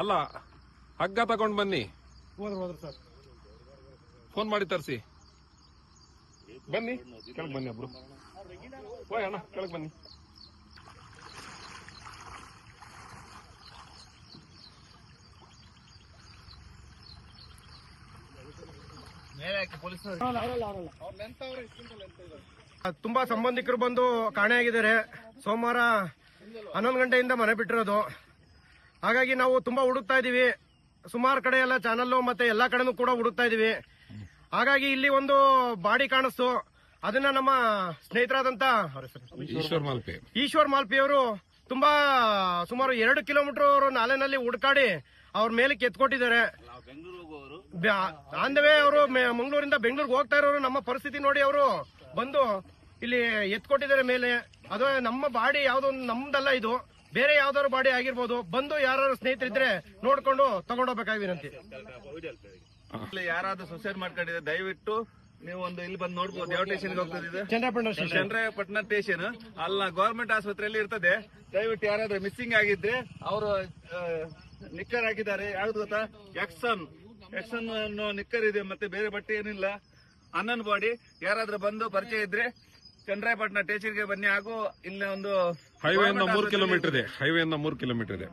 ಅಲ್ಲ ಹಗ್ಗ ತಗೊಂಡ್ ಬನ್ನಿ. ಹೋದ್ರು ಹೋದ್ರು ಸರ್ ಫೋನ್ ಮಾಡಿ ತರಿಸಿ. ಬನ್ನಿ ಕೆಳಗ್ ಬನ್ನಿ ಒಬ್ರು. ಓಯ್ ಅಣ್ಣ ಕೆಳಗ್ ಬನ್ನಿ. ತುಂಬಾ ಸಂಬಂಧಿಕರು ಬಂದು ಕಾಣೆಯಾಗಿದ್ದಾರೆ. ಸೋಮವಾರ ಹನ್ನೊಂದು ಗಂಟೆಯಿಂದ ಮನೆ ಬಿಟ್ಟಿರೋದು. ಹಾಗಾಗಿ ನಾವು ತುಂಬಾ ಹುಡುಕ್ತಾ ಇದೀವಿ. ಸುಮಾರು ಕಡೆ ಎಲ್ಲ ಚಾನಲ್ ಮತ್ತೆ ಎಲ್ಲಾ ಕಡೆನೂ ಕೂಡ ಹುಡುಕ್ತಾ ಇದೀವಿ. ಹಾಗಾಗಿ ಇಲ್ಲಿ ಒಂದು ಬಾಡಿ ಕಾಣಿಸ್ತು. ಅದನ್ನ ನಮ್ಮ ಸ್ನೇಹಿತರಾದಂತ ಈಶ್ವರ್ ಮಾಲ್ಪಿ. ಅವರು ತುಂಬಾ ಸುಮಾರು ಎರಡು ಕಿಲೋಮೀಟರ್ ಅವರು ನಾಲೆನಲ್ಲಿ ಹುಡುಕಾಡಿ ಅವ್ರ ಮೇಲೆ ಕೆತ್ಕೊಟ್ಟಿದ್ದಾರೆ. ಆನ್ ದ ವೇ ಅವರು ಮಂಗಳೂರಿಂದ ಬೆಂಗಳೂರಿಗೆ ಹೋಗ್ತಾ ಇರೋರು ನಮ್ಮ ಪರಿಸ್ಥಿತಿ ನೋಡಿ ಅವರು ಬಂದು ಇಲ್ಲಿ ಎತ್ಕೊಟ್ಟಿದ್ದಾರೆ ಮೇಲೆ. ಅದು ನಮ್ಮ ಬಾಡಿ ಯಾವ್ದೊಂದು ನಮ್ದಲ್ಲ ಇದು. ಬೇರೆ ಯಾವ್ದಾದ್ರು ಬಾಡಿ ಆಗಿರ್ಬೋದು ಬಂದು ಯಾರು ಸ್ನೇಹಿತರಿದ್ರೆ ನೋಡ್ಕೊಂಡು ತಗೊಂಡೋಗ್ಬೇಕಾಗಿ ವಿನಂತಿ? ಯಾರಾದ್ರೂ ಸುಸೈಡ್ ಮಾಡ್ಕೊಂಡಿದ್ರೆ ದಯವಿಟ್ಟು ನೀವು ಒಂದು ಇಲ್ಲಿ ಬಂದು ನೋಡ್ಬೋದು ಯಾವ ಟೇಷನ್ ಹೋಗ್ತದೆ ಚಂದ್ರಪಟ್ಟಣ ಸ್ಟೇಷನ್ ಅಲ್ಲ ಗೌರ್ಮೆಂಟ್ ಆಸ್ಪತ್ರೆಯಲ್ಲಿ ಇರ್ತದೆ. ದಯವಿಟ್ಟು ಯಾರಾದ್ರೂ ಮಿಸ್ಸಿಂಗ್ ಆಗಿದ್ರೆ ಅವರು ನಿಕ್ಕರ್ ಹಾಕಿದ್ದಾರೆ. ಯಾವ್ದು ಗೊತ್ತಾ? ಎಕ್ಸನ್ ಎಕ್ಸನ್ ಅನ್ನೋ ನಿಕ್ಕರ್ ಇದೆ ಮತ್ತೆ ಬೇರೆ ಬಟ್ಟೆ ಏನಿಲ್ಲ. ಅನ್ನನ್ ಬಾಡಿ ಯಾರಾದ್ರೂ ಬಂದು ಪರಿಚಯ ಇದ್ರೆ ಚಂದ್ರಾಯಪಟ್ಟಣ ಟೇಚರ್ಗೆ ಬನ್ನಿ ಹಾಗೂ ಇಲ್ಲಿ ಒಂದು ಹೈವೇಯಿಂದ ಮೂರು ಕಿಲೋಮೀಟರ್ ಇದೆ. ಹೈವೇಯಿಂದ ಮೂರು ಕಿಲೋಮೀಟರ್ ಇದೆ.